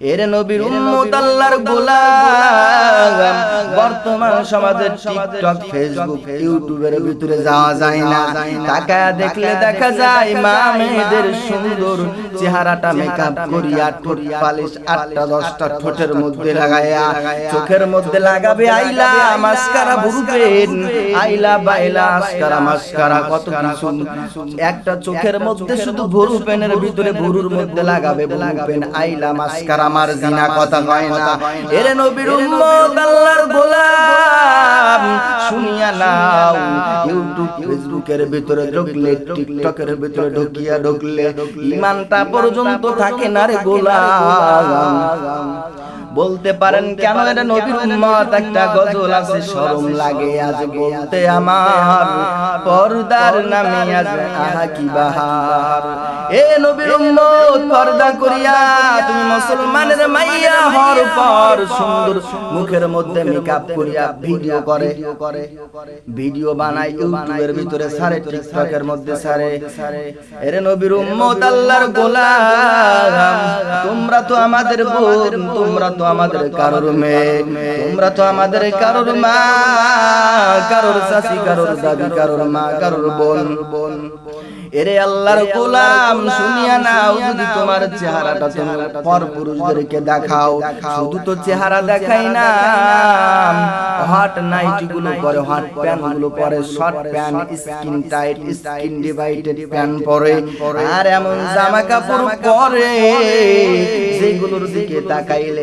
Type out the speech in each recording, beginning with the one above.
এর নবীর উম্মত আল্লাহর গোলাম। বর্তমান সমাজের টিকটক ফেসবুক ইউটিউবের ভিতরে যাওয়া যায় না। তাকায় দেখলে দেখা যায় মা মেয়েদের সুন্দর চেহারাটা মেকআপ করিয়া ঠোঁট পালিশ আটটা দশটা ঠোঁটের মধ্যে লাগাইয়া চোখের মধ্যে লাগাবে আইলা মাস্কারা ভুরু আইলা বাইলা আসকারা মাস্কারা কত কিছু। একটা চোখের মধ্যে শুধু ভুরু পেনের ভিতরে ভুরুর মধ্যে লাগাবে ভুরু পেন। আইলা মাস্কারা আমার জিনা কথা কয় না। এরে নবীর উম্মত আল্লাহর গোলাম। শুনিয়া নাও ইউটিউব ফেসবুকের ভিতরে ঢুকলে টিকটকের ভিতরে ঢুকিয়া ঢুকলে ইমানটা পর্যন্ত থাকে না রে গোলাম। বলতে পারেন কেন এটা নবীর উম্মত? একটা গজল আছে শরম লাগে আজ বলতে আমার। পর্দার নামে আজ আহা কি বাহার। এ নবীর উম্মত পর্দা করিয়া তুমি মুসলমানের মাইয়া হর পর সুন্দর মুখের মধ্যে মেকআপ করিয়া ভিডিও করে। ভিডিও বানাই ইউটিউবের ভিতরে সারে টিকটকের মধ্যে সারে। এরে নবীর উম্মত আল্লাহর গোলাম। তোমরা তো আমাদের বোন। তোমরা তো আমাদের কারোর মেয়ে, তোমরা তো আমাদের কারোর মা, কারোর চাচি, কারোর দাদি, কারোর মা, কারোর বোন। বোন এরে আল্লাহর গোলাম, শুনিয়া নাও, যদি তোমার চেহারাটা তুমি পর পুরুষদেরকে দেখাও, শুধু তো চেহারা দেখাই না, হট নাইটি গুলো পরে, হট প্যান্টগুলো পরে, short pant, skin tight, skin divided pant পরে, আর এমন জামা কাপড় পরে, যেগুলোর দিকে তাকাইলে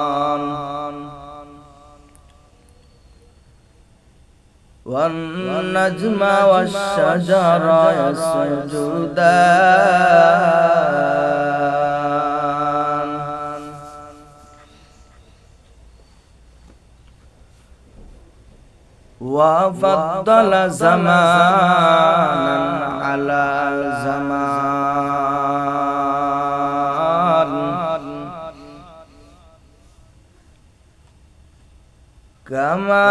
والنجم والشجر يسجدان. وفضل زمانا على زمان كما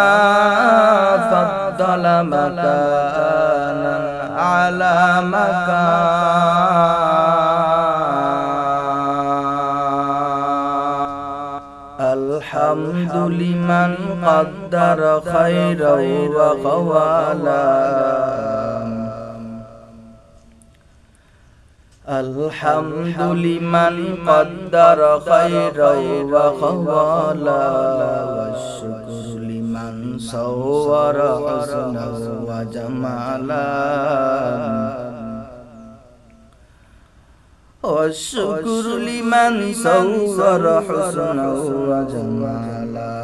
فضل مكانا على مكان. الحمد لمن قدر خيرا وقوالا الحمد لمن قدر خيرا وقوالا والشكر لمن صور حسنا وجمالا والشكر لمن صور حسنا وجمالا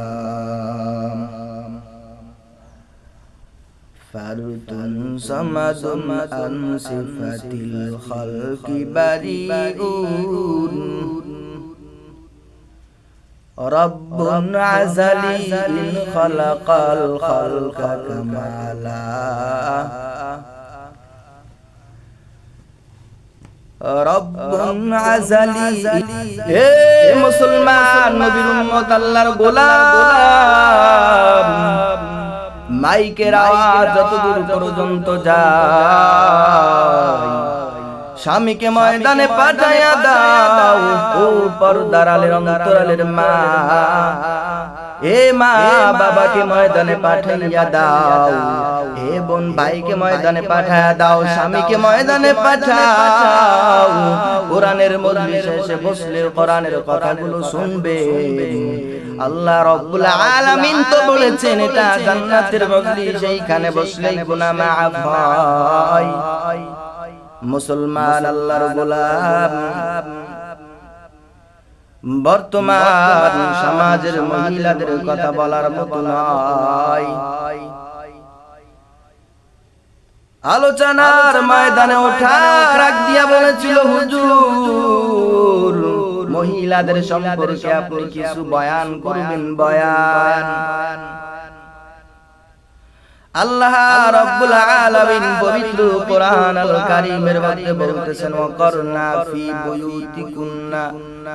فرد صمد عن صفة الخلق بريء. رب عزلي خلق الخلق كما لا. رب عزلي. إيه مسلمان نبي امت غلام মাইকের আওয়াজ যতদূর পর্যন্ত যায়। স্বামীকে ময়দানে পাঠাইয়া দাও। ও পর্দার আলের অন্তরালের মা। এ মা বাবাকে ময়দানে পাঠাইয়া দাও। হে বোন ভাইকে ময়দানে পাঠাইয়া দাও স্বামীকে ময়দানে পাঠাও। কোরআনের মজলিসে এসে বসলে কোরআনের কথাগুলো শুনবে। আল্লাহ রব্বুল আলামিন তো বলেছেন এটা জান্নাতের মজলিস এইখানে বসলেই গুনাহ মাফ হয়। মুসলমান আল্লাহর গোলাম বর্তমান সমাজের মহিলাদের কথা বলার মতো নয়। আলোচনার ময়দানে ওঠা রাখ দিয়া বলেছিল হুজুর। মহিলাদের সম্পর্কে আপনি কিছু বয়ান করবেন বয়ান। আল্লাহ রাব্বুল আলামিন পবিত্র কোরআন আল কারীমের মধ্যে বলতেছেন ওয়াকরনা ফি বুয়ুতিকুন্না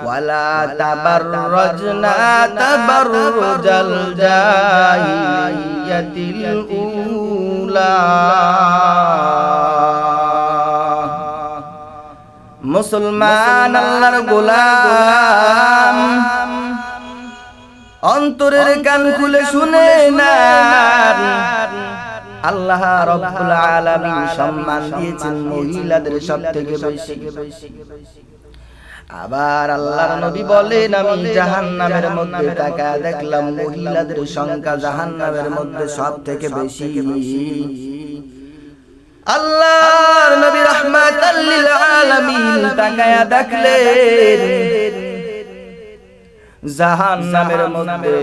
ওয়ালা তাবাররাজনা তাবাররুজাল জাহিলিয়াতিল উলা. মুসলমান আল্লাহর গোলাম। অন্তরের কান খুলে শুনে না আল্লাহ রব্বুল আলামিন সম্মান দিয়েছেন মহিলাদের সবথেকে বেশি। আবার আল্লাহর নবী বলেন আমি জাহান্নামের মধ্যে তাকা দেখলাম মহিলাদের সংখ্যা জাহান্নামের মধ্যে সব থেকে বেশি। আল্লাহর নবী রাহমাতাল লিল আলামিন তাকায়া দেখলেন। জাহান নামের মধ্যে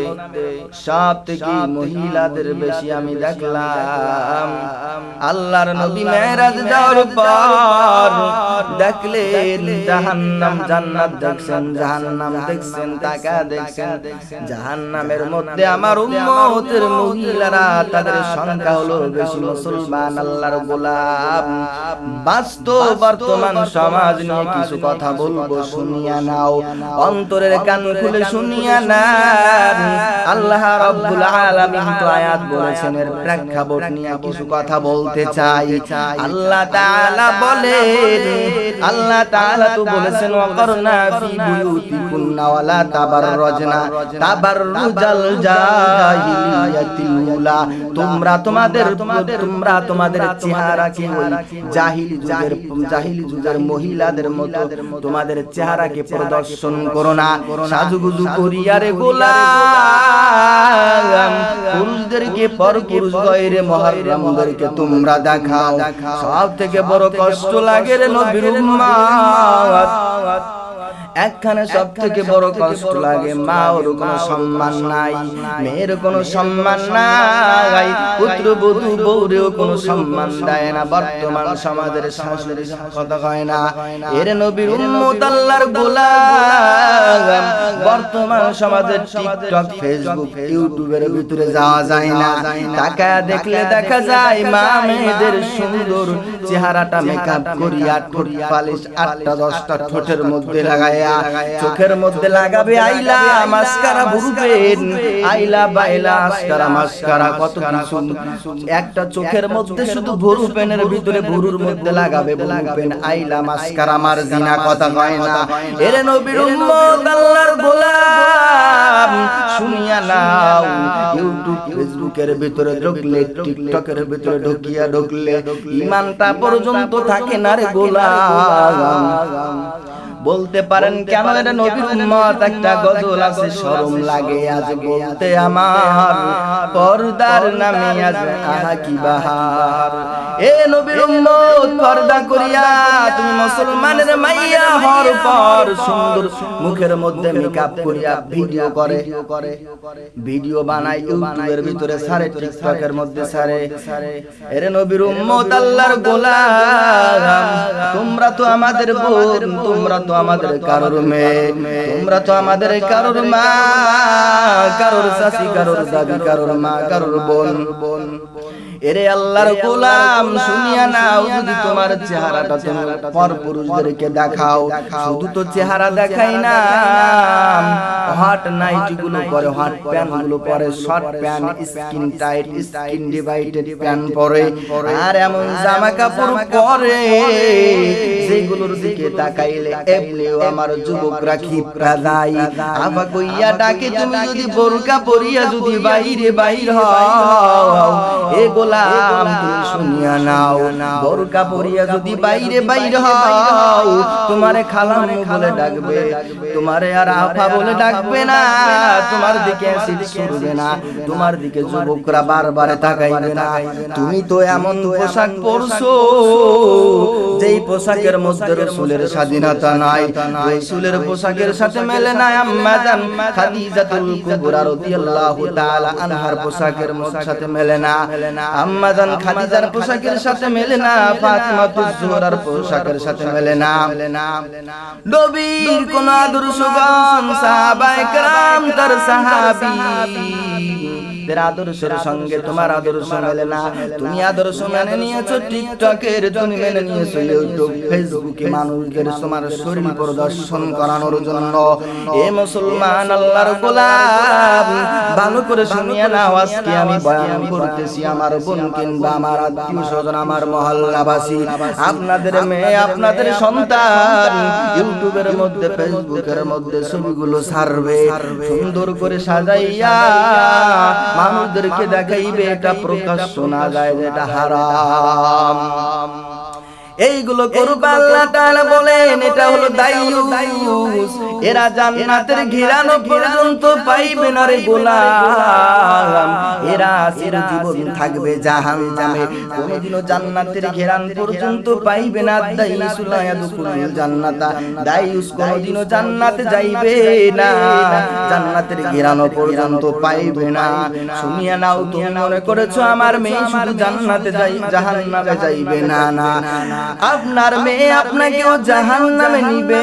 সব থেকে মহিলাদের বেশি আমি দেখলাম। আল্লাহর নবী মেরাজ যাওয়ার পর দেখলেন জাহান্নাম জান্নাত দেখছেন জাহান্নাম দেখছেন তাকা দেখছেন। জাহান্নামের মধ্যে আমার উম্মতের মহিলারা তাদের সংখ্যা হলো বেশি মুসলমান আল্লাহর গোলাম। বাস্তব বর্তমান সমাজ নিয়ে কিছু কথা বলব শুনিয়া নাও। অন্তরের কান খুলে শুনিয়া আল্লাহ রাব্বুল আলামিন তো আয়াত বলেছেন এর প্রেক্ষাপট নিয়ে কিছু কথা বলতে চাই। আল্লাহ তাআলা বলেন আল্লাহ তাআলা তো বলেছেন ওয়াকরনা ফি বুয়ুতিকুন্না ওয়ালা তাবাররাজনা তাবাররুজাল জাহিলিয়াতিল উলা তোমরা তোমাদের তোমরা তোমাদের চেহারাকে ওই জাহিলি যুগের জাহিলি যুগের মহিলাদের মতো তোমাদের চেহারাকে প্রদর্শন করো না। সাজুগুজু করিয়ারে গোলাম। পুরুষদেরকে পর পুরুষ গয়রে মহারামদেরকে তোমরা দেখাও। সব থেকে বড় কষ্ট লাগে রে নবীর উম্মাত একখানে সব থেকে বড় কষ্ট লাগে মা ওর কোনো সম্মান নাই মেয়ের কোনো সম্মান নাই পুত্র বধূ বউরেও কোনো সম্মান দেয় না বর্তমান সমাজের শাশুড়ি কথা হয় না এর নবীর উম্মত আল্লাহর গোলাম। বর্তমান সমাজের টিকটক ফেসবুক ইউটিউবের ভিতরে যাওয়া যায় না। টাকা দেখলে দেখা যায় মা মেয়েদের সুন্দর চেহারাটা মেকআপ করিয়া ঠোঁট পালিশ আটটা দশটা ঠোঁটের মধ্যে লাগাইয়া চোখের মধ্যে লাগাবে আইলা মাস্কারা ভুরুবেন আইলা বাইলা মাস্কারা মাস্কারা কত কিছু একটা চোখের মধ্যে শুধু ভরু পেনের ভিতরে ভরুর মধ্যে লাগাবে ভরুপেন আইলা মাস্কারা মার জিনা কথা কয় না। এর নবীর উম্মত আল্লাহর গোলাম। শুনিয়া নাও ইউটিউব ফেসবুকের ভিতরে ঢুকলে টিকটকের ভিতরে ঢুকিয়া ঢুকলে ইমানটা পর্যন্ত থাকে না রে গোলাম। বলতে পারেন কেন এটা নবীর উম্মত? একটা গজল আছে শরম লাগে আজ বলতে আমার। পর্দার নামে আজ আহা কি বাহার। এ নবীর উম্মত পর্দা করিয়া তুমি মুসলমানের মাইয়া হর পর সুন্দর মুখের মধ্যে মেকআপ করিয়া ভিডিও করে। ভিডিও বানাই ইউটিউবের ভিতরে সারে টিকটকের মধ্যে সারে। এরে নবীর উম্মত আল্লাহর গোলাম। তোমরা তো আমাদের বোন। তোমরা তো আমাদের কারোর মেয়ে, তোমরা তো আমাদের কারোর মা, কারোর শাশি, কারোর দাদি, কারোর মা, কারোর বোন। বোন এরে আল্লাহর গোলাম শুনিয়া নাও যদি তোমার চেহারাটা তুমি পর পুরুষদেরকে দেখাও শুধু তো চেহারা দেখাই না হট নাইটি গুলো পরে হট প্যান্টগুলো পরে short pant skin tight skin divided pant পরে। আর এমন জামা কাপড় পরে যেগুলোর দিকে তাকাইলে এমনিও আমার যুবকরা ক্ষিপ্রা যায় আবা কইয়া ডাকে তুমি যদি বোরকা পরিয়া যদি বাইরে বাইর হও এ গোলাম তুমি শুনিয়া নাও বোরকা পরিয়া যদি বাইরে বাইর হও তোমারে খালাম বলে ডাকবে তোমারে আর আফা বলে ডাকবে না তোমার দিকে অ্যাসিড ছুড়বে না তোমার দিকে যুবকরা বারবার তাকাইবে না তুমি তো এমন পোশাক পরছো যেই পোশাকের মধ্যে রসুলের স্বাধীনতা নাই রসুলের পোশাকের সাথে মেলে না আম্মা জান খাদিজাতুল কুবরা রাদিয়াল্লাহু তাআলা আনহার পোশাকের সাথে মেলে না আম্মা জান খাদিজার পোশাকের সাথে মেলে না ফাতিমাতুজ জোহরার পোশাকের সাথে মেলে না নবীর কোন আদর্শগণ সাহাবায়ে کرام তার সাহাবী নবীদের আদর্শের সঙ্গে তোমার আদর্শ মেলে না। তুমি আদর্শ মেনে নিয়েছো টিকটকের তুমি মেনে নিয়েছো ইউটিউব ফেসবুকে মানুষদের তোমার শরীর প্রদর্শন করানোর জন্য। এ মুসলমান আল্লাহর গোলাম। ভালো করে শুনিয়ে নাও আজকে আমি বয়ান করতেছি আমার বোন কিংবা আমার আত্মীয় স্বজন আমার মহল্লাবাসী আপনাদের মেয়ে আপনাদের সন্তান। ইউটিউবের মধ্যে ফেসবুকের মধ্যে ছবিগুলো ছাড়বে সুন্দর করে সাজাইয়া মানুষদেরকে দেখাইবে এটা প্রকাশ শোনা যায় এটা হারাম। এইগুলো করবে আল্লাহ বলেন, এটা হলো দায়ুস। এরা জান্নাতের ঘিরানো পর্যন্ত পাইবে না রে গোলাম। এরা চিরজীবন থাকবে জাহান্নামে। কোনদিনও জান্নাতের ঘেরান পর্যন্ত পাইবে না। দায়ুসুল ইয়াদুকুল জান্নাতা। দায়ুস কোনদিনও জান্নাতে যাইবে না। জান্নাতের ঘেরানো পর্যন্ত পাইবে না। শুনিয়া নাও, তুমি মনে করেছ আমার মেয়ে শুধু জান্নাতে যাই জাহান্নামে যাইবে না না। আপনার মেয়ে আপনাকেও জাহান নামে নিবে।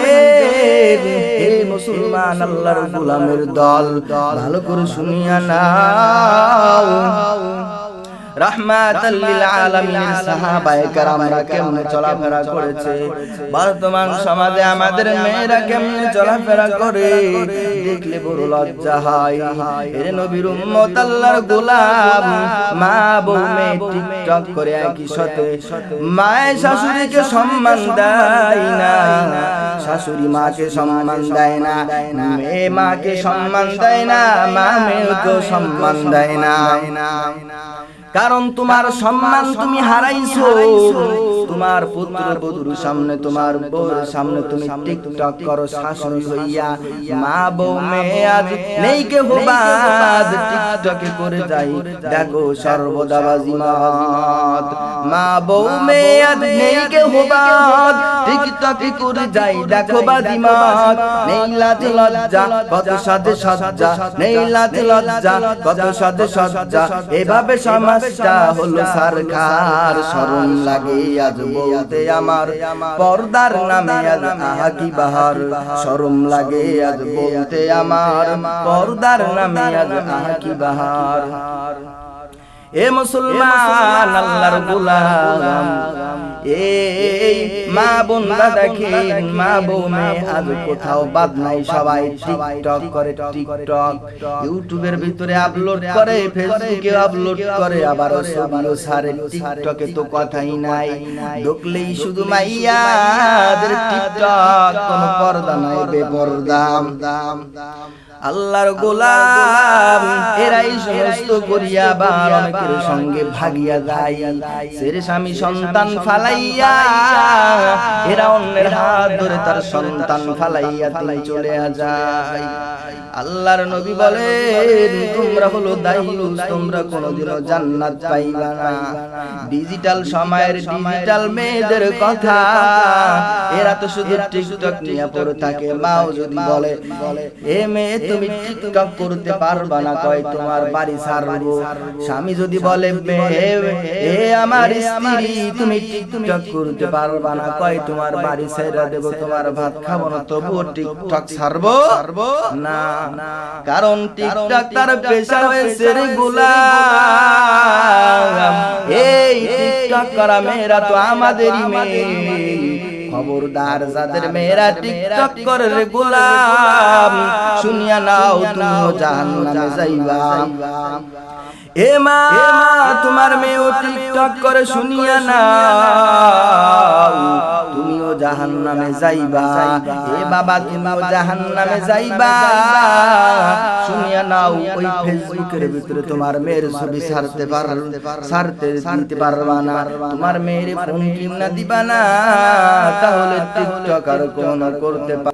হে মুসলমান আল্লাহর গোলামের দল ভালো করে শুনিয়া নাও। রাহমাতাল লিল আলামিনের সাহাবায়ে কেরামরা কেমনে চলাফেরা করেছে? বর্তমান সমাজে আমাদের মেয়েরা কেমনে চলাফেরা করে? দেখলে বড় লজ্জা হয়। এর নবীর উম্মত আল্লাহর গোলাম। মা বউ টিকটক করে একই সাথে। মায়ের শাশুড়িকে সম্মান দেয় না। শাশুড়ি মাকে সম্মান দেয় না। মেয়ে মাকে সম্মান দেয় না। মা মেয়েকে সম্মান দেয় না। কারণ তোমার সম্মান তুমি হারাইছো। তোমার পুত্র বধুর সামনে তোমার বউর সামনে তুমি টিকটক করো শাশুড়ি হইয়া। মা বউ মেয়ে আজ নেই কে হোবাদ টিকটকে করে যাই। দেখো সর্বদা বাজিমাত মা বউ মেয়ে আজ নেই কে হোবাদ টিকটকে করে যাই। দেখো বাজিমাত নেই লাজ লজ্জা কত সাথে সজ্জা নেই লাজ লজ্জা কত সাথে সজ্জা এভাবে সমাজটা হলো সরকার। শরণ লাগে আজ বলতে আমার পর্দার নামে আজ আহাকি বাহার। শরম লাগে আজ বলতে আমার পর্দার নামে আজ আহাকি বাহার। এ মুসলমান, আল্লাহর গোলাম। এই মা বোনরা দেখেন মা বউ আজ কোথাও বাদ নাই সবাই টিকটক করে, টিকটক। ইউটিউবের ভিতরে আপলোড করে, ফেসবুকে আপলোড করে আবার ছবিও ছাড়ে, টিকটকে তো কথাই নাই। ঢুকলেই শুধু মাইয়াদের টিকটক, কোনো পর্দা নাই বেপরদাম দাম আল্লাহর গোলাম এরাই সমস্ত করিয়া বার অনেকের সঙ্গে ভাগিয়া যায় সের স্বামী সন্তান ফালাইয়া এরা অন্যের হাত ধরে তার সন্তান ফালাইয়া তিনি চলে যায়। আল্লাহর নবী বলেন, তোমরা হলো দায়ুস তোমরা কোনোদিনও জান্নাত পাইবা না। ডিজিটাল সময়ের ডিজিটাল মেয়েদের কথা, এরা তো শুধু টিকটক নিয়ে পড়ে থাকে। মাও যদি বলে, এ মেয়ে, তুমি টিকটক করতে পারবা না, কয় তোমার বাড়ি ছাড়বো? স্বামী যদি বলে এ আমার স্ত্রী, তুমি টিকটক করতে পারবা না, কয় তোমার বাড়ি ছেড়ে দেবো, তোমার ভাত খাব না, তবুও টিকটক ছাড়বো? না। কারণ টিকটক তার পেশা হয়েছে রে গোলাম। এই টিকটক করা মেয়েরা তো আমাদেরই মেয়ে। খবরদার যাদের মেয়েরা টিকটক করে রে গোলাম। শুনিয়া নাও তুমিও জাহান্নামে যাইবা। এ মা, তোমার মেয়েও টিকটক করে শুনিয়া না তুমিও জাহান নামে যাইবা। এ বাবা, তুমিও জাহান নামে যাইবা। শুনিয়া নাও, ওই ফেসবুকের ভিতরে তোমার মেয়ের ছবি ছাড়তে পার ছাড়তে দিতে পারবা না। তোমার মেয়ের ফোন কিনা দিবা না। তাহলে টিকটক আর কোন করতে